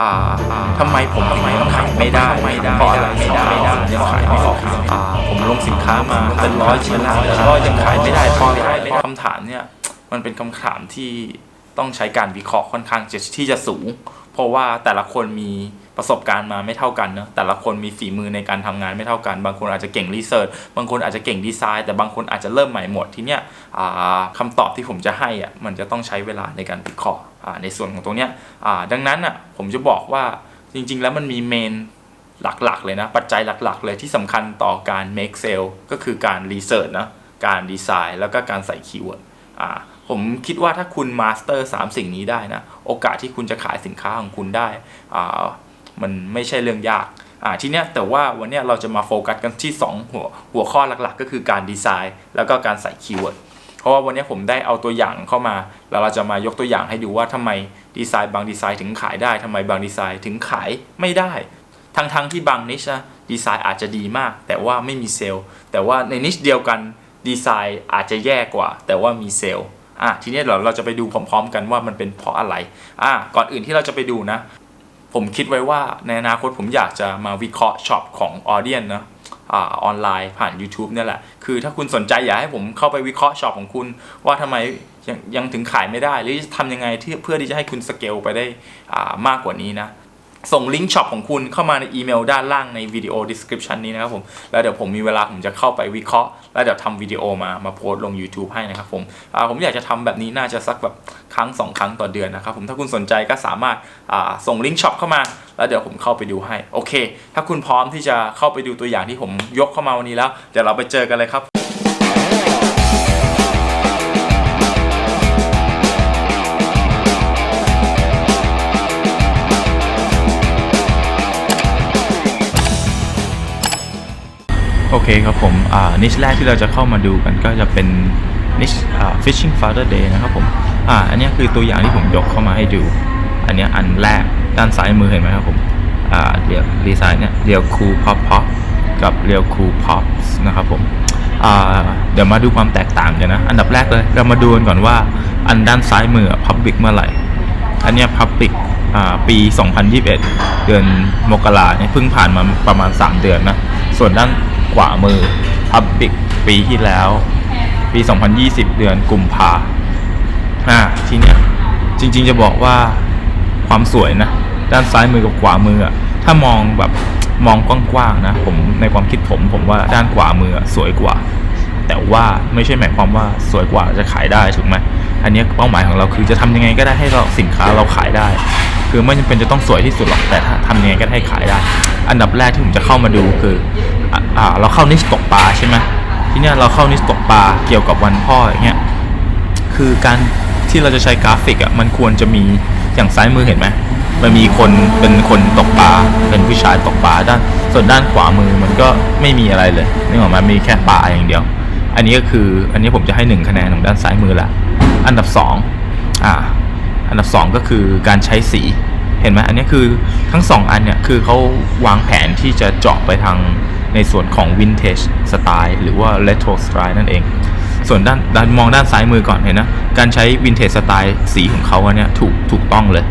อ่าทำไมผมถึงยังขายไม่ได้ไม่ได้เพราะอะไรไม่ได้ไม่ได้ยังขายไม่ออกอ่าผมลงสินค้ามาเป็นร้อยชิ้นแล้วแต่ก็ยังขายไม่ได้เพราะอะไรคำถามเนี่ยมันเป็นคำถามที่ต้องใช้การวิเคราะห์ค่อนข้างจะที่จะสูง เพราะว่าแต่ละคนมี ประสบการณ์มาไม่เท่ากันเนอะแต่ละคนมีฝีมือในการทำงานไม่เท่ากัน บางคนอาจจะเก่งรีเสิร์ชบางคนอาจจะเก่งดีไซน์ แต่บางคนอาจจะเริ่มใหม่หมดทีเนี้ยคำตอบที่ผมจะให้อะมันจะต้องใช้เวลาในการวิเคราะห์อ่าในส่วนของตรงเนี้ยดังนั้นอะผมจะบอกว่าจริง ๆ แล้วมันมีเมนหลักๆ เลยนะ ปัจจัยหลัก ๆ เลยที่สำคัญต่อการ make sale ก็คือการรีเสิร์ชนะการดีไซน์แล้วก็การใส่คีย์เวิร์ดอ่าผมคิดว่าถ้าคุณมาสเตอร์3สิ่งนี้ได้นะ โอกาสที่คุณจะขายสินค้าของคุณได้อ่า มันไม่ใช่เรื่องยากอ่าทีเนี้ยแต่ว่าวันเนี้ยเราจะมาโฟกัสกันที่ 2 หัวหัวข้อหลักๆ ก็คือการดีไซน์แล้วก็การใส่คีย์เวิร์ดเพราะว่าวันเนี้ยผมได้เอาตัวอย่างเข้ามา แล้วเราจะมายกตัวอย่างให้ดูว่าทำไมดีไซน์บางดีไซน์ถึงขายได้ทำไมบางดีไซน์ถึงขายไม่ได้ ทั้งๆที่บางนิชนะดีไซน์อาจจะดีมาก แต่ว่าไม่มีเซลล์ แต่ว่าในนิชเดียวกันดีไซน์อาจจะแย่กว่า แต่ว่ามีเซลล์อะทีนี้เราเราจะไปดูพร้อม ๆ กันว่ามันเป็นเพราะอะไรอะก่อนอื่นที่เราจะไปดูนะ ผมคิดไว้ว่าในอนาคตผมอยากจะมาวิเคราะห์ช็อปของออเดียนนะออนไลน์ผ่าน YouTube เนี่ยแหละ คือถ้าคุณสนใจอยากให้ผมเข้าไปวิเคราะห์ช็อปของคุณ ว่าทำไมยังยังถึงขายไม่ได้ หรือจะทำยังไงที่เพื่อที่จะให้คุณสเกลไปได้มากกว่านี้นะ ส่งลิงก์ช็อปของคุณเข้ามาในอีเมลด้านล่างในวิดีโอ description นี้นะครับผม แล้วเดี๋ยวผมมีเวลาผมจะเข้าไปวิเคราะห์ แล้วเดี๋ยวทำวิดีโอมามาโพสต์ลง YouTube ให้นะครับผมผมอยากจะทำแบบนี้น่าจะสักแบบครั้งสองครั้งต่อเดือนนะครับผมถ้าคุณสนใจก็สามารถส่งลิงก์ช็อปเข้ามา แล้วเดี๋ยวผมเข้าไปดูให้ โอเค ถ้าคุณพร้อมที่จะเข้าไปดูตัวอย่างที่ผมยกเข้ามาวันนี้แล้ว เดี๋ยวเราไปเจอกันเลยครับ เคครับผมอ่านิชแรกที่เราจะเข้ามาดูกันก็จะเป็นนิชอ่า fishing father day นะครับผมอ่าอันนี้คือตัวอย่างที่ผมยกเข้ามาให้ดู อันนี้อันแรกด้านซ้ายมือเห็นไหมครับผมอ่าเรียวดีไซน์เนี่ยเรียวคูพ็อปพ็อปกับเรียวคูพ็อปนะครับผมอ่าเดี๋ยวมาดูความแตกต่างกันนะ อันดับแรกเลยเรามาดูกันก่อนว่าอันด้านซ้ายมือ public เมื่อไหร่ อันนี้ย public อ่าปี 2021 เดือนมกราเนี่ยเพิ่งผ่านมาประมาณ 3 เดือนนะ ส่วนด้าน ขวามือ public ปีที่แล้ว ปี 2020 เดือนกุมภาอ่าทีเนี้ยจริง ๆ จะบอกว่าความสวยนะ ด้านซ้ายมือกับขวามืออะถ้ามองแบบมองกว้างๆนะ ผมในความคิดผมผมว่าด้านขวามือสวยกว่า แต่ว่าไม่ใช่หมายความว่าสวยกว่าจะขายได้ถูกไหมอันนี้เป้าหมายของเราคือจะทำยังไงก็ได้ให้เราสินค้าเราขายได้ คือไม่จำเป็นจะต้องสวยที่สุดหรอกแต่ถ้าทำยังไงก็ให้ขายได้ อันดับแรกที่ผมจะเข้ามาดูคือ อ่าเราเข้านิสตกปลาใช่ไหมที่เนี้ยเราเข้านิสตกปลาเกี่ยวกับวันพ่ออย่างเงี้ยคือการที่เราจะใช้กราฟิกอะมันควรจะมีอย่างซ้ายมือเห็นไหมมันมีคนเป็นคนตกปลาเป็นผู้ชายตกปลาด้านส่วนด้านขวามือมันก็ไม่มีอะไรเลยนึกออกไหมามีแค่ปลาอย่างเดียว อันนี้ก็คืออันนี้ผมจะให้หนึ่งคะแนนของด้านซ้ายมือละอันดับสองอ่าอันดับสองก็คือการใช้สีเห็นไหมอันนี้คือทั้งสองอันเนี่ยคือเขาวางแผนที่จะเจาะไปทาง ในส่วนของ vintage สไตล์หรือว่า retro style นั่นเอง ส่วนด้านด้านมองด้านซ้ายมือก่อนเห็นนะ การใช้ vintage สไตล์สีของเขาเนี่ยถูกถูกต้องเลย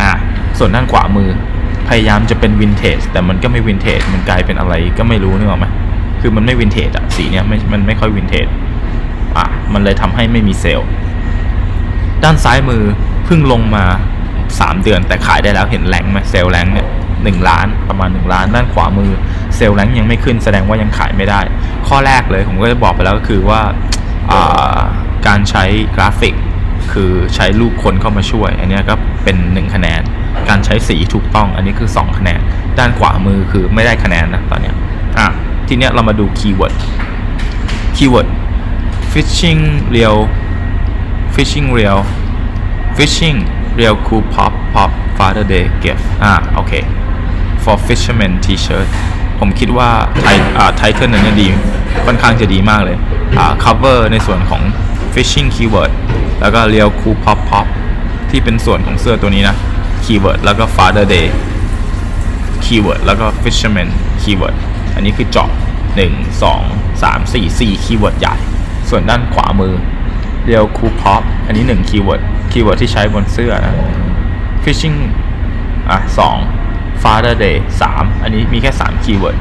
อ่าส่วนด้านขวามือพยายามจะเป็น vintage แต่มันก็ไม่ vintage มันกลายเป็นอะไรก็ไม่รู้นึกออกไหมคือมันไม่ vintage อะสีเนี้ยไม่มันไม่ค่อย vintage อะมันเลยทำให้ไม่มีเซลล์ด้านซ้ายมือเพิ่งลงมา 3 เดือนแต่ขายได้แล้วเห็นแรงไหมเซลล์แรงเนี่ย หนึ่งล้านประมาณ 1 ล้านด้านขวามือเซลล์แรงยังไม่ขึ้นแสดงว่ายังขายไม่ได้ ข้อแรกเลยผมก็จะบอกไปแล้วก็คือว่าการใช้กราฟิก คือใช้รูปคนเข้ามาช่วย อันนี้ก็เป็น 1 คะแนน การใช้สีถูกต้องอันนี้คือ 2 คะแนน ด้านขวามือคือไม่ได้คะแนนนะตอนนี้อะทีเนี้ยเรามาดูคีย์เวิร์ดคีย์เวิร์ด fishing real fishing real fishing real cool pop pop father day gift อ่าโอเค for fishermen T-shirt ผมคิดว่าไทไทเทิลนั้นดีค่อนข้างจะดีมากเลยอ่า cover ในส่วนของ fishing keyword แล้วก็เรียวคูพ็อปพ็อที่เป็นส่วนของเสื้อตัวนี้นะ keyword แล้วก็ father day keyword แล้วก็ fisherman keyword อันนี้คือเจาะ1 2 3 4 4คีย์เวิร์ดใหญ่ ส่วนด้านขวามือเรียวคูพ็อปอันนี้1คีย์เวิร์ดคีย์เวิร์ดที่ใช้บนเสื้อนะฟิชชิงอะ2 Faraday 3 อันนี้มีแค่ 3 คีย์เวิร์ด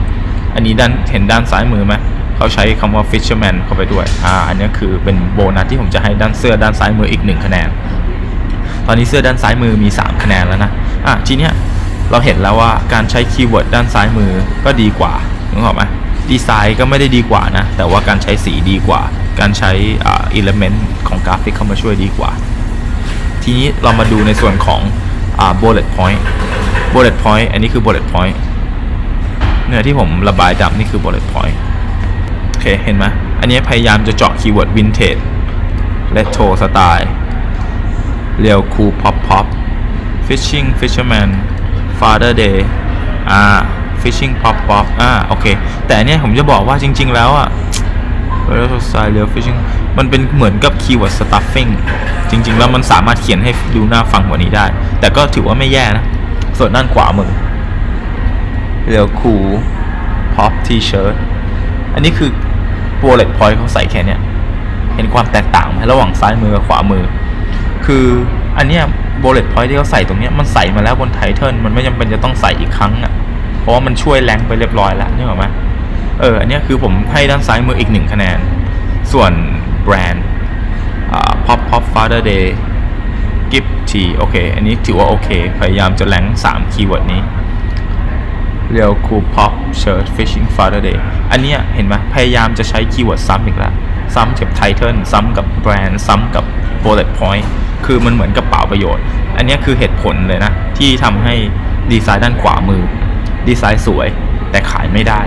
อันนี้ด้านเห็นด้านซ้ายมือไหม เขาใช้คำว่า fisherman เข้าไปด้วย อ่า อันนี้คือเป็นโบนัสที่ผมจะให้ด้านเสื้อด้านซ้ายมืออีก 1 คะแนน ตอนนี้เสื้อด้านซ้ายมือมี 3 คะแนนแล้วนะ อะทีเนี้ยเราเห็นแล้วว่าการใช้คีย์เวิร์ดด้านซ้ายมือก็ดีกว่านึกออกไหมดีไซน์ก็ไม่ได้ดีกว่านะ แต่ว่าการใช้สีดีกว่า การใช้อ่าอิเลเมนต์ของกราฟิกเข้ามาช่วยดีกว่า ทีนี้เรามาดูในส่วนของอ่า bullet point bullet point อันนี้คือ bullet point เนี่ยที่ผมระบายดำนี่คือ bullet point โอเค เห็นไหมอันนี้พยายามจะเจาะคีย์เวิร์ด vintage retro style เรียวคูพ o อ pop fishing fisherman father day อ่า fishing pop pop อ่า โอเค แต่อันเนี้ยผมจะบอกว่าจริง ๆ แล้วอะ retro style เรียว fishing มันเป็นเหมือนกับคีย์เวิร์ด stuffing จริง ๆ แล้วมันสามารถเขียนให้ดูน่าฟังกว่านี้ได้ แต่ก็ถือว่าไม่แย่นะ ส่วนด้านขวามือเรียวคูพ็อปทีเชิร์ตอันนี้คือโ u l เล t พอยต์เขาใส่แค่เนี้ยเห็นความแตกต่างไหมระหว่างซ้ายมือกับขวามือ คืออันเนี้ยโ u l เล t พอยต์ที่เขาใส่ตรงเนี้ยมันใส่มาแล้วบนไทเทิลมันไม่จำเป็นจะต้องใส่อีกครั้งอะเพราะว่ามันช่วยแรงไปเรียบร้อยแล้วนึกออกไหมเอออันเนี้ยคือผมให้ด้านซ้ายมืออีกหนึ่งคะแนน ส่วนแบรนด์อ่า pop pop father day gift โอเค อันนี้ถือว่าโอเค พยายามจะแรงสามคีย์เวิร์ดนี้เรียวคูพอปเชิร์ fishing father day อันเนี้ยเห็นไหมพยายามจะใช้คีย์เวิร์ดซ้ำอีกแล้ว ซ้ำกับไทเทิลซ้ำกับแบรนด์ซ้ำกับ bullet point คือมันเหมือนกับเปล่าประโยชน์ อันเนี้ยคือเหตุผลเลยนะ ที่ทำให้ดีไซน์ด้านขวามือ ดีไซน์สวยแต่ขายไม่ได้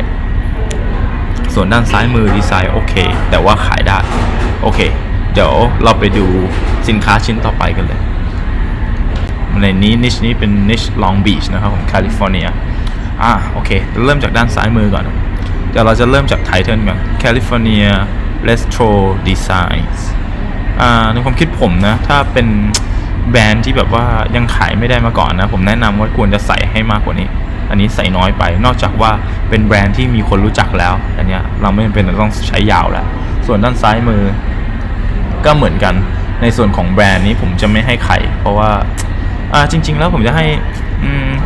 ส่วนด้านซ้ายมือดีไซน์โอเค แต่ว่าขายได้ โอเค เดี๋ยวเราไปดูสินค้าชิ้นต่อไปกันเลย ในนี้นิชนี้เป็นนิชลองบีชนะครับของแคลิฟอร์เนียอ่าโอเค เริ่มจากด้านซ้ายมือก่อน เดี๋ยวเราจะเริ่มจากไทเทนก่อน California Retro Designs อ่าในความคิดผมนะ ถ้าเป็นแบรนด์ที่แบบว่ายังขายไม่ได้มาก่อนนะ ผมแนะนำว่าควรจะใส่ให้มากกว่านี้ อันนี้ใส่น้อยไป นอกจากว่าเป็นแบรนด์ที่มีคนรู้จักแล้ว อันเนี้ยเราไม่จำเป็นต้องใช้ยาวแล้ว ส่วนด้านซ้ายมือ ก็เหมือนกัน ในส่วนของแบรนด์นี้ผมจะไม่ให้ใครเพราะว่า อ่าจริง ๆ แล้วผมจะให้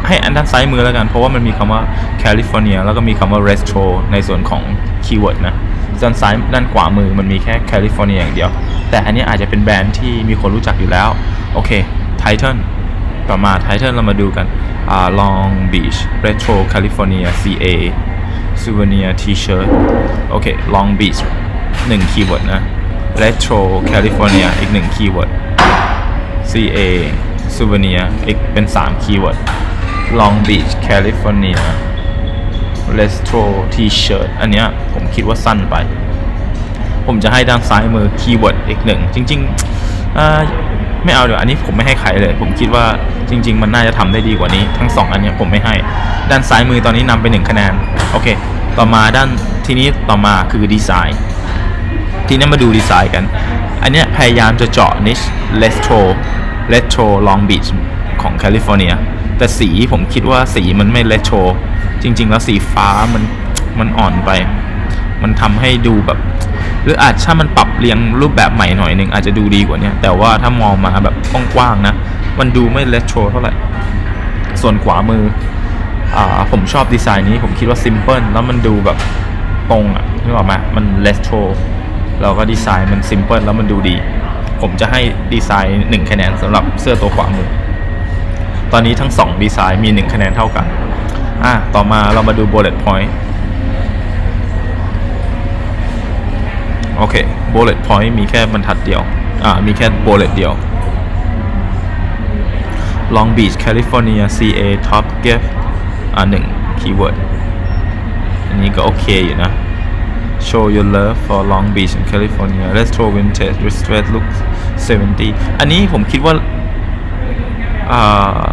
ให้อันด้านซ้ายมือแล้วกัน เพราะว่ามันมีคำว่าแคลิฟอร์เนียแล้วก็มีคำว่า retro ในส่วนของคีย์เวิร์ดนะด้านซ้ายด้านขวามือมันมีแค่แคลิฟอร์เนียอย่างเดียว แต่อันนี้อาจจะเป็นแบรนด์ที่มีคนรู้จักอยู่แล้ว โอเคไทเทนต่อมาไทเทนเรามาดูกันอ่า Long Beach Retro California CA Souvenir T-shirt โอเค Long Beach หนึ่งคีย์เวิร์ดนะ Retro California อีกหนึ่งคีย์เวิร์ด CA Souvenir อีกเป็น 3 คีย์เวิร์ด Long Beach California Retro T-shirt อันเนี้ยผมคิดว่าสั้นไป ผมจะให้ด้านซ้ายมือคีย์เวิร์ดอีกหนึ่ง จริงๆไม่เอาเดี๋ยวอันนี้ผมไม่ให้ใครเลย ผมคิดว่าจริง ๆ มันน่าจะทำได้ดีกว่านี้ ทั้ง 2 อันเนี้ยผมไม่ให้ ด้านซ้ายมือตอนนี้นำไป 1 คะแนน โอเค ต่อมาด้านทีนี้ต่อมาคือดีไซน์ ทีนี้มาดูดีไซน์กัน อันเนี้ยพยายามจะเจาะนิชเลสโท รเลสโทรลองบีชของแคลิฟอร์เนีย แต่สีผมคิดว่าสีมันไม่เลสโทรจริง ๆ แล้วสีฟ้ามันมันอ่อนไป มันทำให้ดูแบบ หรืออาจถ้ามันปรับเรียงรูปแบบใหม่หน่อยหนึ่งอาจจะดูดีกว่านี้แต่ว่าถ้ามองมาแบบกว้างๆนะ มันดูไม่เลสโทรเท่าไหร่ ส่วนขวามืออ่าผมชอบดีไซน์นี้ ผมคิดว่าซิมเพิลแล้วมันดูแบบตรงอะนึกออกไหมมันเลสโทรแล้วก็ดีไซน์มันซิมเพิลแล้วมันดูดี ผมจะให้ดีไซน์1คะแนนสำหรับเสื้อตัวขวามือ ตอนนี้ทั้ง 2 ดีไซน์มี 1 คะแนนเท่ากัน อะ ต่อมาเรามาดู bullet point โอเค bullet point มีแค่บรรทัดเดียว อ่า มีแค่ bullet เดียว Long Beach California CA Top Gift อ่าหนึ่งคีย์เวิร์ดอันนี้ก็โอเคอยู่นะ Show your love for Long Beach in California Retro Vintage Restored Look 70 อันนี้ผมคิดว่าอ่า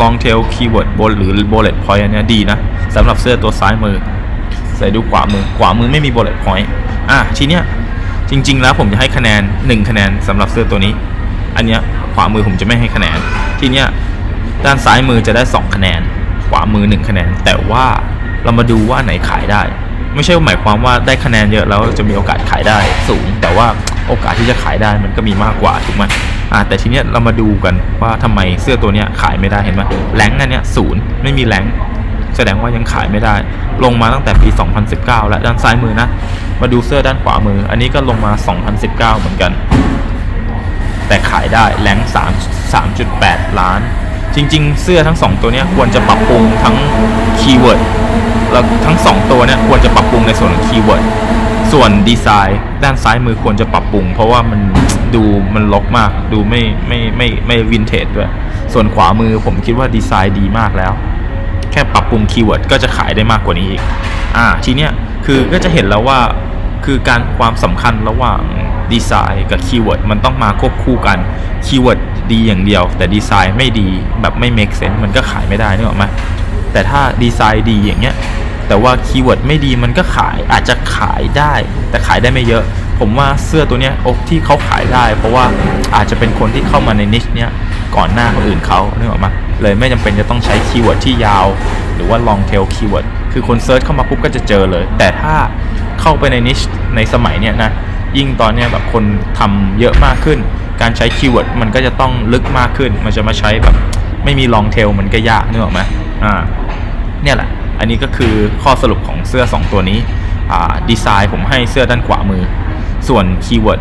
long tail keyword บนหรือ bullet point อันเนี้ยดีนะสำหรับเสื้อตัวซ้ายมือ ใส่ดูขวามือขวามือไม่มี bullet point อะทีเนี้ยจริง ๆ แล้วผมจะให้คะแนน 1 คะแนนสำหรับเสื้อตัวนี้ อันเนี้ยขวามือผมจะไม่ให้คะแนน ทีเนี้ยด้านซ้ายมือจะได้ 2 คะแนน ขวามือ 1 คะแนน แต่ว่าเรามาดูว่าไหนขายได้ ไม่ใช่หมายความว่าได้คะแนนเยอะแล้วจะมีโอกาสขายได้สูง แต่ว่าโอกาสที่จะขายได้มันก็มีมากกว่าถูกไหมอ่าแต่ทีเนี้ยเรามาดูกันว่าทำไมเสื้อตัวเนี้ยขายไม่ได้เห็นไหมแรงอันเนี้ยศูนย์ไม่มีแรงแสดงว่ายังขายไม่ได้ ลงมาตั้งแต่ปี 2019 และด้านซ้ายมือนะ มาดูเสื้อด้านขวามือ อันนี้ก็ลงมา 2019 เหมือนกัน แต่ขายได้แรง3 3.8 ล้าน จริง ๆ เสื้อทั้ง 2 ตัวเนี้ยควรจะปรับปรุงทั้งคีย์เวิร์ด แล้วทั้ง 2 ตัวเนี้ยควรจะปรับปรุงในส่วนของคีย์เวิร์ดส่วนดีไซน์ด้านซ้ายมือควรจะปรับปรุง เพราะว่ามันดูมันลกมาก ดูไม่ไม่ไม่ไม่วินเทจด้วย ส่วนขวามือผมคิดว่าดีไซน์ดีมากแล้ว แค่ปรับปรุงคีย์เวิร์ดก็จะขายได้มากกว่านี้อีกอ่าทีเนี้ยคือก็จะเห็นแล้วว่าคือการความสำคัญระหว่างดีไซน์กับคีย์เวิร์ดมันต้องมาควบคู่กันคีย์เวิร์ดดีอย่างเดียว แต่ดีไซน์ไม่ดีแบบไม่ make sense มันก็ขายไม่ได้นึกออกไหม แต่ถ้าดีไซน์ดีอย่างเงี้ยแต่ว่าคีย์เวิร์ดไม่ดีมันก็ขายอาจจะขายได้ แต่ขายได้ไม่เยอะ ผมว่าเสื้อตัวเนี้ยอกที่เขาขายได้ เพราะว่าอาจจะเป็นคนที่เข้ามาในนิชเนี้ยก่อนหน้าคนอื่นเขาเนึกออกไหมเลยไม่จำเป็นจะต้องใช้คีย์เวิร์ดที่ยาว หรือว่า long tail keyword คือคนเซิร์ชเข้ามาปุ๊บก็จะเจอเลย แต่ถ้าเข้าไปในนิชในสมัยเนี้ยนะยิ่งตอนเนี้ยแบบคนทำเยอะมากขึ้น การใช้คีย์เวิร์ดมันก็จะต้องลึกมากขึ้น มันจะมาใช้แบบไม่มี long tail มันก็ยากนึกออกไหม อ่าเนี่ยแหละ อันนี้ก็คือข้อสรุปของเสื้อ 2 ตัวนี้อ่าดีไซน์ผมให้เสื้อด้านขวามือ ส่วนคีย์เวิร์ด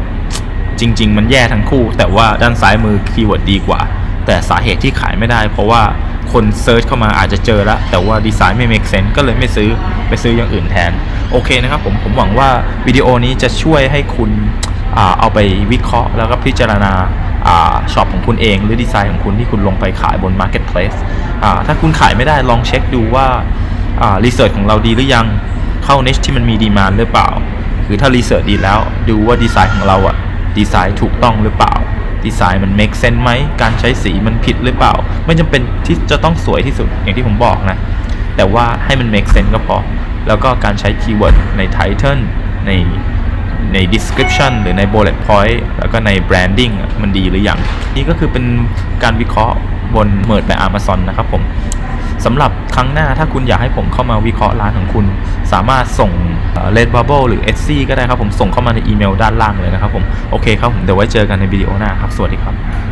จริง ๆ มันแย่ทั้งคู่ แต่ว่าด้านซ้ายมือคีย์เวิร์ดดีกว่า แต่สาเหตุที่ขายไม่ได้ เพราะว่าคนเซิร์ชเข้ามาอาจจะเจอแล้ว แต่ว่าดีไซน์ไม่ make sense ก็เลยไม่ซื้อไปซื้ออย่างอื่นแทน โอเคนะครับผมผมหวังว่าวิดีโอนี้จะช่วยให้คุณอเอาไปวิเคราะห์แล้วก็พิจารณา ช็อปของคุณเองหรือดีไซน์ของคุณที่คุณลงไปขายบน Marketplace ถ้าคุณขายไม่ได้ลองเช็คดูว่ารีเสิร์ชของเราดีหรือยังเข้า niche ที่มันมีดีมานหรือเปล่า คือถ้ารีเสิร์ชดีแล้วดูว่าดีไซน์ของเราอะดีไซน์ถูกต้องหรือเปล่า ดีไซน์มัน make sense ไหมการใช้สีมันผิดหรือเปล่า ไม่จำเป็นที่จะต้องสวยที่สุดอย่างที่ผมบอกนะ แต่ว่าให้มัน make sense ก็พอ แล้วก็การใช้คีย์เวิร์ดใน title ใน ใน description หรือใน bullet point แล้วก็ใน branding มันดีหรือยัง นี่ก็คือเป็นการวิเคราะห์บนเมิร์ดใน Amazon นะครับผมสำหรับครั้งหน้าถ้าคุณอยากให้ผมเข้ามาวิเคราะห์ร้านของคุณ สามารถส่งเอ่อ Redbubble หรือ Etsy ก็ได้ครับผมส่งเข้ามาในอีเมลด้านล่างเลยนะครับผม โอเคครับผมเดี๋ยวไว้เจอกันในวิดีโอหน้าครับ สวัสดีครับ